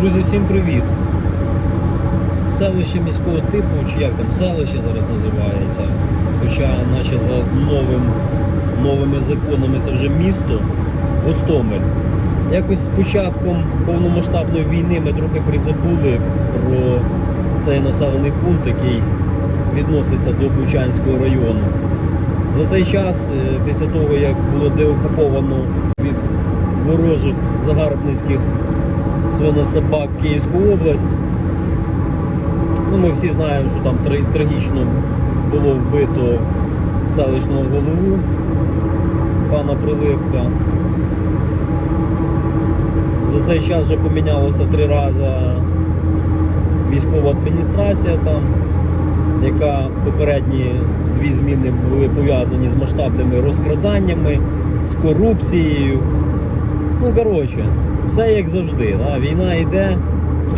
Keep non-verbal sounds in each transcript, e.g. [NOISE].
Друзі, всім привіт! Селище міського типу, чи як там селище зараз називається, хоча наче за новим, новими законами це вже місто Гостомель. Якось з початком повномасштабної війни ми трохи призабули про цей населений пункт, який відноситься до Бучанського району. За цей час, е, після того як було деокуповано від ворожих загарбницьких свинособак Київську область. Ну, ми всі знаємо, що там трагічно було вбито селищного голову пана Прилипка. За цей час вже помінялося три рази військова адміністрація там, яка попередні дві зміни були пов'язані з масштабними розкраданнями, з корупцією. Ну, коротше, все як завжди. Да? Війна йде,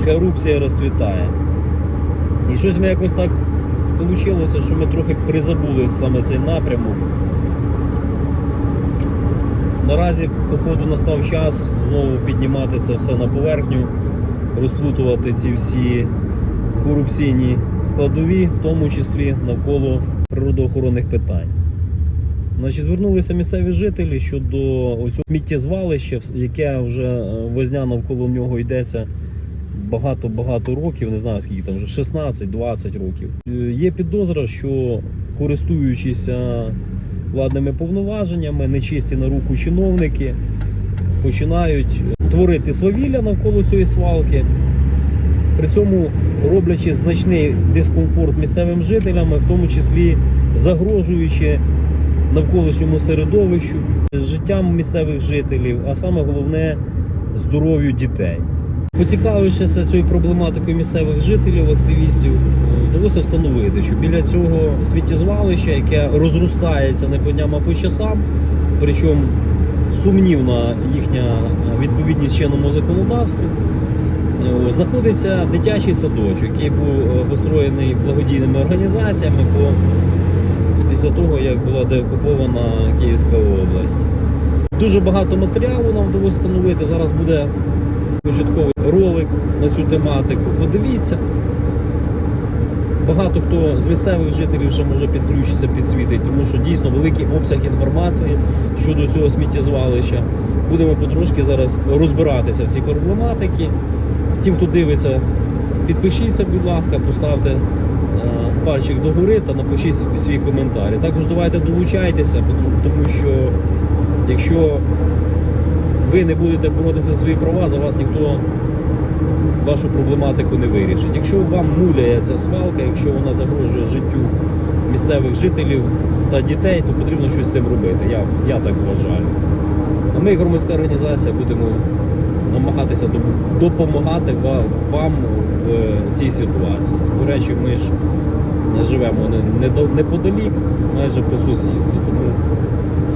корупція розцвітає. І щось ми якось так вийшло, що ми трохи призабули саме цей напрямок. Наразі, походу, настав час знову піднімати це все на поверхню, розплутувати ці всі корупційні складові, в тому числі навколо природоохоронних питань. Значить, звернулися місцеві жителі щодо оцього сміттєзвалища, яке вже е, возня навколо нього йдеться багато-багато років, не знаю скільки там вже 16-20 років. Е, Є підозра, що користуючись владними повноваженнями, нечисті на руку чиновники починають творити свавілля навколо цієї свалки. При цьому роблячи значний дискомфорт місцевим жителям, в тому числі загрожуючи навколишньому середовищу, життям місцевих жителів, а саме головне здоров'ю дітей. Поцікавившися цією проблематикою місцевих жителів, активістів, вдалося встановити, що біля цього сміттєзвалища, яке розростається не по дням, а по часам, причому сумнівна їхня відповідність чинному законодавству, знаходиться дитячий садочок, який був е, построєний благодійними організаціями по після того, як була деокупована Київська область. Дуже багато матеріалу нам вдалося встановити. Зараз буде початковий ролик на цю тематику. Подивіться. Багато хто з місцевих жителів вже може підключитися, підсвітить, тому що дійсно великий обсяг інформації щодо цього сміттєзвалища. Будемо потрошки зараз розбиратися в цій проблематиці. Тим, хто дивиться, підпишіться, будь ласка, поставте пальчик догори та напишіть свій коментар. Також давайте долучайтеся, тому- що якщо ви не будете боротися за свої права, за вас ніхто вашу проблематику не вирішить. Якщо вам муляє ця свалка, якщо вона загрожує життю місцевих жителів та дітей, то потрібно щось з цим робити. Я, я так вважаю. А ми, громадська організація, будемо намагатися допомагати вам в цій ситуації. До речі, ми ж не живемо неподалік, майже по сусідству. Тому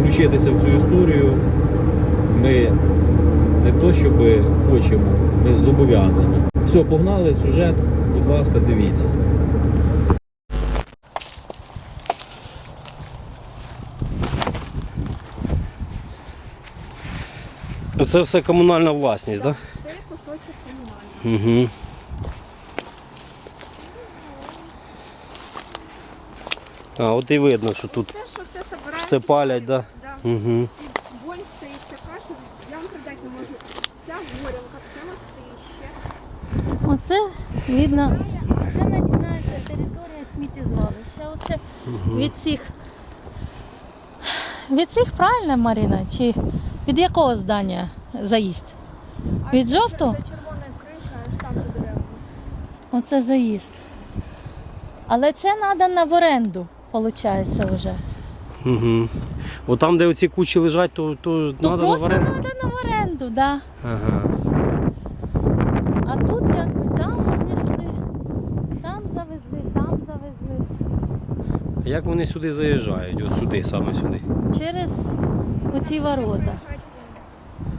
включитися в цю історію ми не то, щоб хочемо, ми зобов'язані. Все, погнали сюжет, будь ласка, дивіться. Це все комунальна власність, так? Це кусочок комунальний. Угу. А, от і видно, що тут Це що це собирають? все палять, да? Да. Угу. І вонь стоїть така, що я вам передати не можу. Вся горілка, все стоїть ще. Оце видно, оце починається територія сміттєзвалища. Оце від цих. Від цих правильно, Марина? Чи від якого здання заїзд? Від це- жовтого? Це червона криша, аж там за деревами. Оце заїзд. Але це треба на в оренду, виходить, вже. Угу. От там, де оці кучі лежать, то, то То треба просто на треба на в оренду, да. Ага. А тут якби там знесли, там завезли, там завезли. А як вони сюди заїжджають? От сюди, саме сюди. Через оці ворота.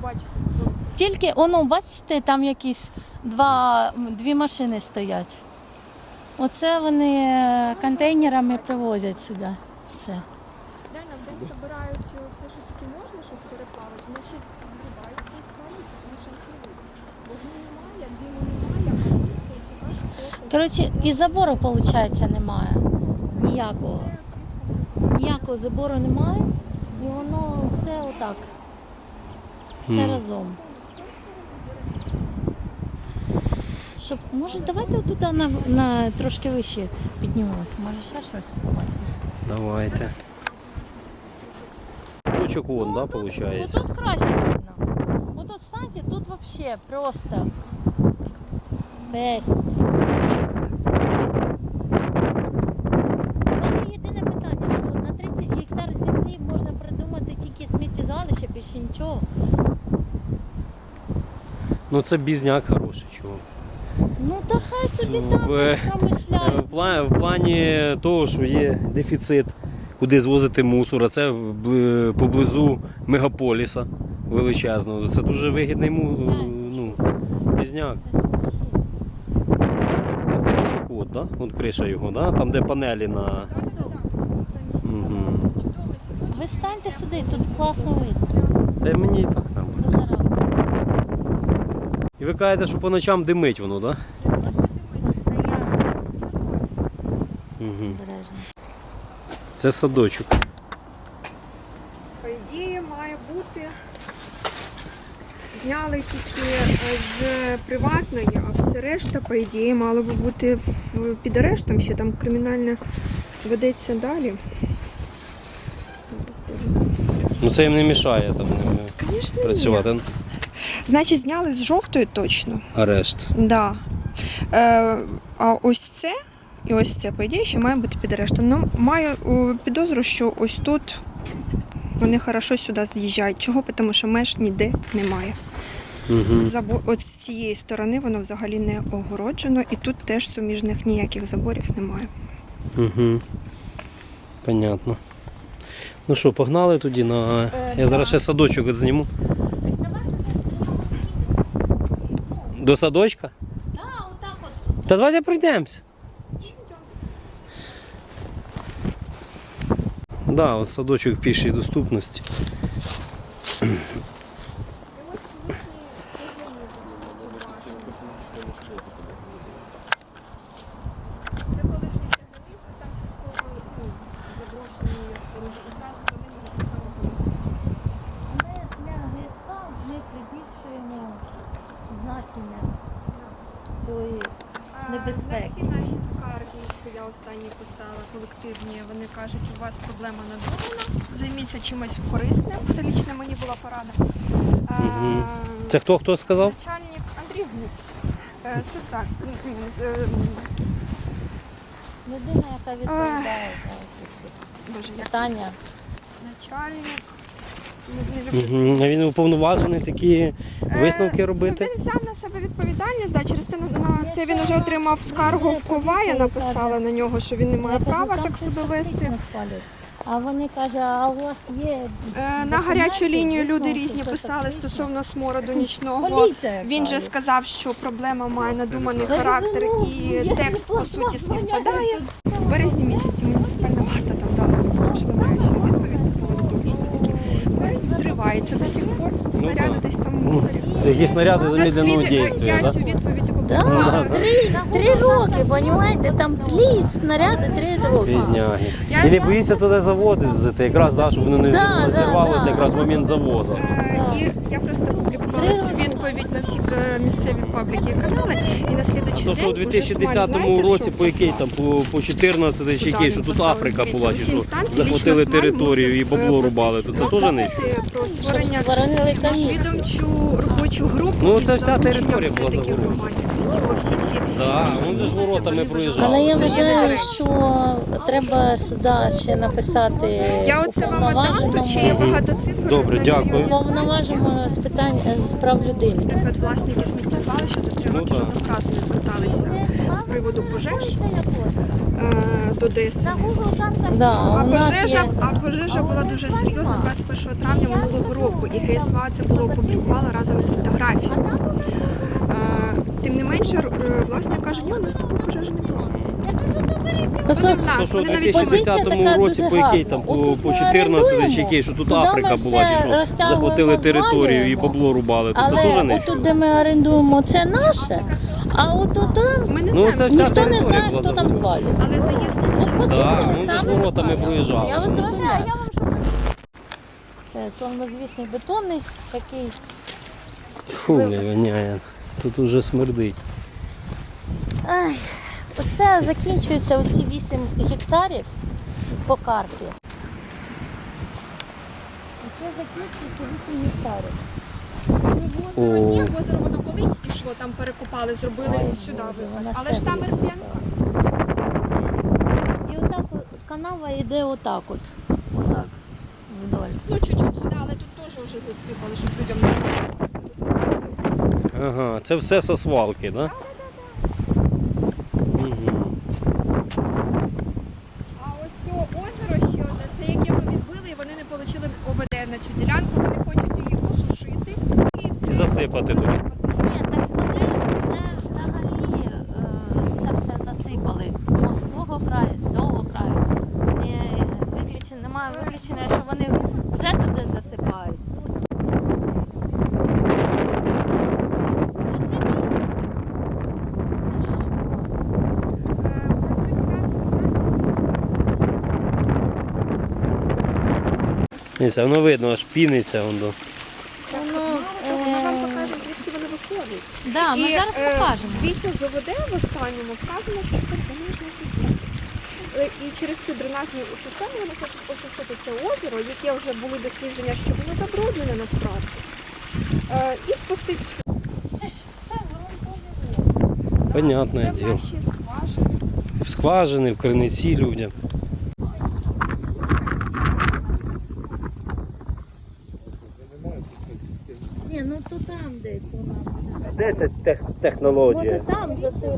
Бачите, ну, Тільки, воно, бачите, там якісь два, дві машини стоять. Оце вони е, контейнерами привозять сюди. Все. реально, де збирають все, що тільки можна, щоб переплавити, вони ще згибають ці склади, тому що. Вогню немає, диму Коротше, і забору, виходить, немає. Ніякого. Ніякого забору немає. І воно все отак. Все разом. Щоб, може, давайте туди на, на трошки вище піднімемося. Може ще щось побачимо. Давайте. Точок вон, да, Ну, тут- виходить? Отут краще видно. Отут, знаєте, тут взагалі просто песня. У мене єдине питання, що на 30 гектар землі можна придумати тільки сміттєзвалище, більше нічого. Ну це бізняк хороший, та хай собі там ви- хтось Е, промишляє. В плані, в плані того, що є дефіцит, куди звозити мусор, а це бли- поблизу мегаполіса величезного. Це дуже вигідний му, ну, пізняк. Це ж вообще. А це от, да? От криша його, да? там де панелі на. Угу. Ви станьте сюди, тут класно видно. Де мені і так там. І ви кажете, що по ночам димить воно, так? Постоянно Угу. Це садочок. По ідеї має бути. Зняли тільки е, з приватної, а все решта, по ідеї, мало би бути під арештом, ще там кримінальне ведеться далі. Ну це їм не мішає там ними Звісно, ні. Значить, зняли з жовтої точно. Арешт. Да. Е, а ось це і ось це, по ідеї, ще має бути під арештом. Ну, маю підозру, що ось тут вони хорошо сюди з'їжджають. Чого? Тому що меж ніде немає. Угу. Забо... От з цієї сторони воно взагалі не огороджено, і тут теж суміжних ніяких заборів немає. Угу. Понятно. Ну що, погнали тоді на. Е, Я зараз ще садочок от зніму. До садочка? Да, отак от. Та давайте пройдемося. Да, от садочок пішої доступності. Це колишні цеглиниці, там частково заброшені споруди, і зразу за ними вже так само Ми для ГСК ми прибільшуємо значення цієї На Небезпеки. всі наші скарги, що я останні писала, колективні, вони кажуть, у вас проблема надумана, займіться чимось корисним. Це лічно мені була порада. Е, Це хто хто сказав? Начальник Андрій Гуц. Е, Суцак. м, м, е, людина, яка відповідає за ці всі Боже, як питання. начальник. Не- не люблю. А він уповноважений такі висновки Е, робити. Ну, він взяв на себе відповідальність, да, через те на, на це він вже отримав скаргу в Ковая, написала на нього, що він не має права так себе вести. А вони кажуть, а у вас є. Е, На гарячу лінію люди різні писали стосовно смороду нічного. Він же сказав, що проблема має надуманий характер і текст по суті співпадає. я В березні місяці муніципальна варта там дала відповідь по поводу того, що все таки горить, до сих пор, снаряди да. десь там мусорі? Такі снаряди замедленого дійства, Я цю відповідь Да, опублікувала. три, три роки, понімаєте, там тліють снаряди три роки. Бідняги. І не боїться туди заводити, якраз, да, щоб вони не Да, да, зірвалося да. якраз в момент завозу. Е, І я просто публікувала цю відповідь всі е, місцеві пабліки і канали. І на слідуючий день що у уже 2010 Смаль, році, по якій там, по, по 14 чи який, що тут? Африка була, чи що захватили територію і мусив, бабло е, рубали, то це теж не. про Щоб створення відомчу робочу групу Ну, це вся територія була загорожена. громадськості. Бо всі ці Да, вісім вони ж місяців воротами вони проїжджали. Але я вважаю, що треба сюди ще написати Я оце вам отдам, тут ще є уповноваженому багато цифр. Добре, дякую. уповноваженому з питань е, з прав людини. Наприклад, власники сміттєзвалища за три Ну, роки так. жодного разу не зверталися приводу пожеж е, до ДСНС. Да, А пожежа, є... а пожежа була дуже серйозна. 21 травня минулого року, і ГСВА це було опублікувала разом із фотографіями. Е, Тим не менше, е, власне кажуть, ні, у нас такої пожежі не було. Тобто в нас, вони навіть Позиція 2010 така році, дуже по який там, по, по 14 чи який, що тут Африка була, чи що? захватили територію і бабло рубали, то це теж не отут, де ми орендуємо, це наше, А от тут там Ми не Ну, знаємо, це вся ніхто не територія знає, була хто там забудована. звалює. але заїзд тільки Ну, що. по Да, суті, ми ж саме воротами проїжджали. Я вас заважаю, я вам що. Це славнозвісний бетонний такий. Фу, не воняє. Тут уже смердить. Ай, оце закінчується оці 8 гектарів по карті. Оце закінчується 8 гектарів. Озеро є, озеро воно колись ішло, там перекопали, зробили Ой, сюди виход. Але ж там Рп'янка. І отак от канава йде отак от. Отак. Вдоль. Ну, чуть-чуть сюди, але тут теж вже засипали, щоб людям не Ага, це все со свалки, да? Угу. А ось це озеро ще одне, це яке ми відбили, і вони не отримали ОВД на цю ділянку, вони хочуть її посушити і, Засипати. Ні, так вони вже взагалі е, це все засипали. От з того краю, з цього краю. І виключення, немає виключення, що вони вже туди засипають. Так. Воно видно, аж піниться. Воно, Вона вам е, покаже, звідки вони виходять. Да, ми І, зараз е, покажемо. В звіті з в останньому вказано, що це дренажна система. Е, І через цю дренажну систему вони хочуть посушити це озеро, яке вже були дослідження, що воно забруднене насправді. Е, І спустити Це ж все ґрунтові. Понятне це в діло. наші скважини. В скважини, в криниці людям. Ні, ну то там десь вона буде. Де ця технологія? Може там за цим.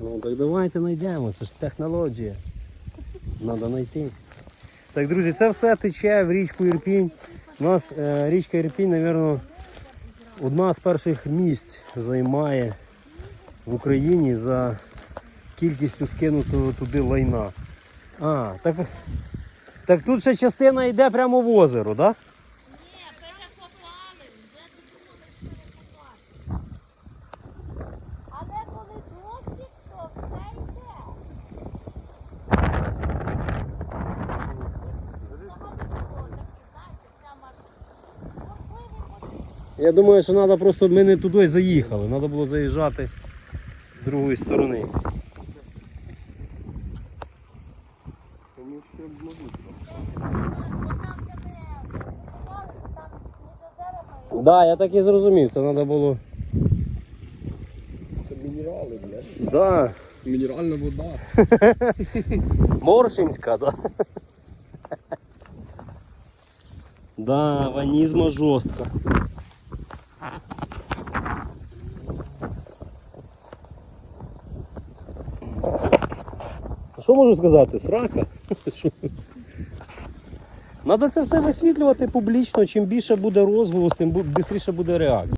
Ну так давайте знайдемо, це ж технологія. Треба знайти. Так, друзі, це все тече в річку Ірпінь. У нас е, річка Ірпінь, мабуть, одна з перших місць займає в Україні за кількістю скинутого туди лайна. А, так, так тут ще частина йде прямо в озеро, так? Да? Ні, перекопали, вже думали, що перекопати. Але коли дощик, то все йде. Я думаю, що треба просто ми не туди заїхали, треба було заїжджати з другої сторони. Так, да, я так і зрозумів, це треба було. Це мінерали, блядь. Да. Мінеральна вода. [LAUGHS] Моршинська, да. Да, ванізма жорстка. Що можу сказати? Срака? Треба це все висвітлювати публічно. Чим більше буде розголос, тим швидше буде реакція.